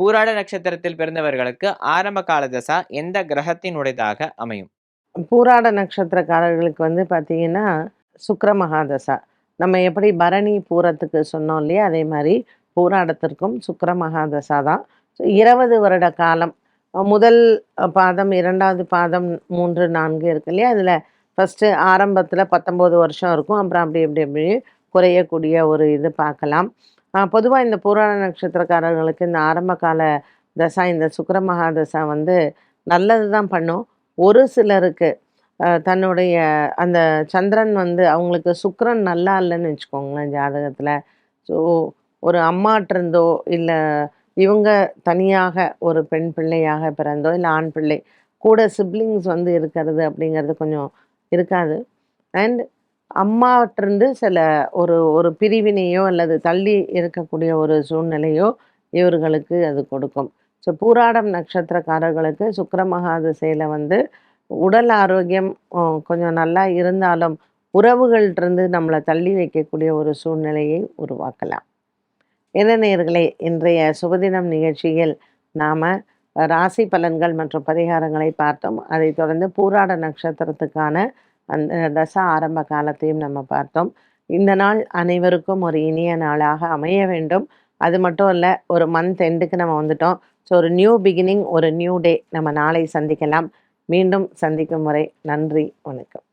பூராட நட்சத்திரத்தில் பிறந்தவர்களுக்கு ஆரம்ப கால தசா எந்த கிரகத்தினுடையதாக அமையும்? பூராட நட்சத்திரக்காரர்களுக்கு வந்து பார்த்தீங்கன்னா சுக்கர மகாதசா. நம்ம எப்படி பரணி பூரத்துக்கு சொன்னோம் இல்லையா அதே மாதிரி பூராடத்திற்கும் சுக்கர மகாதசா தான். ஸோ இருபது வருட காலம். முதல் பாதம் இரண்டாவது பாதம் மூன்று நான்கு இருக்கு இல்லையா அதில் ஃபஸ்ட்டு ஆரம்பத்தில் பத்தொம்போது வருஷம் இருக்கும். அப்புறம் அப்படி அப்படி அப்படி குறையக்கூடிய ஒரு இது பார்க்கலாம். பொதுவாக இந்த பூராட நட்சத்திரக்காரர்களுக்கு இந்த ஆரம்ப கால தசா இந்த சுக்கர மகாதசா வந்து நல்லது தான் பண்ணும். ஒரு சிலருக்கு தன்னுடைய அந்த சந்திரன் வந்து அவங்களுக்கு சுக்கரன் நல்லா இல்லைன்னு வச்சுக்கோங்களேன் ஜாதகத்தில். ஸோ ஒரு அம்மாட்டிருந்தோ இல்லை இவங்க தனியாக ஒரு பெண் பிள்ளையாக பிறந்தோ இல்லை ஆண் பிள்ளை கூட சிப்ளிங்ஸ் வந்து இருக்கிறது அப்படிங்கிறது கொஞ்சம் இருக்காது. அண்ட் அம்மாட்டிருந்து சில ஒரு ஒரு பிரிவினையோ அல்லது தள்ளி இருக்கக்கூடிய ஒரு சூழ்நிலையோ இவர்களுக்கு அது கொடுக்கும். ஸோ பூராடம் நட்சத்திரக்காரர்களுக்கு சுக்கர மகாதிசையில் வந்து உடல் ஆரோக்கியம் கொஞ்சம் நல்லா இருந்தாலும் உறவுகள்கிட்டருந்து நம்மளை தள்ளி வைக்கக்கூடிய ஒரு சூழ்நிலையை உருவாக்கலாம். என்ன நேயர்களே இன்றைய சுபதினம் நிகழ்ச்சியில் நாம் ராசி பலன்கள் மற்றும் பரிகாரங்களை பார்த்தோம். அதைத் தொடர்ந்து பூராட நட்சத்திரத்துக்கான அந்த தசா ஆரம்ப காலத்தையும் நம்ம பார்த்தோம். இந்த நாள் அனைவருக்கும் ஒரு இனிய நாளாக அமைய வேண்டும். அது மட்டும் இல்லை ஒரு மந்த் எண்டுக்கு நம்ம வந்துட்டோம். ஸோ ஒரு நியூ பிகினிங் ஒரு நியூ டே நம்ம நாளை சந்திக்கலாம். மீண்டும் சந்திக்கும் முறை. நன்றி வணக்கம்.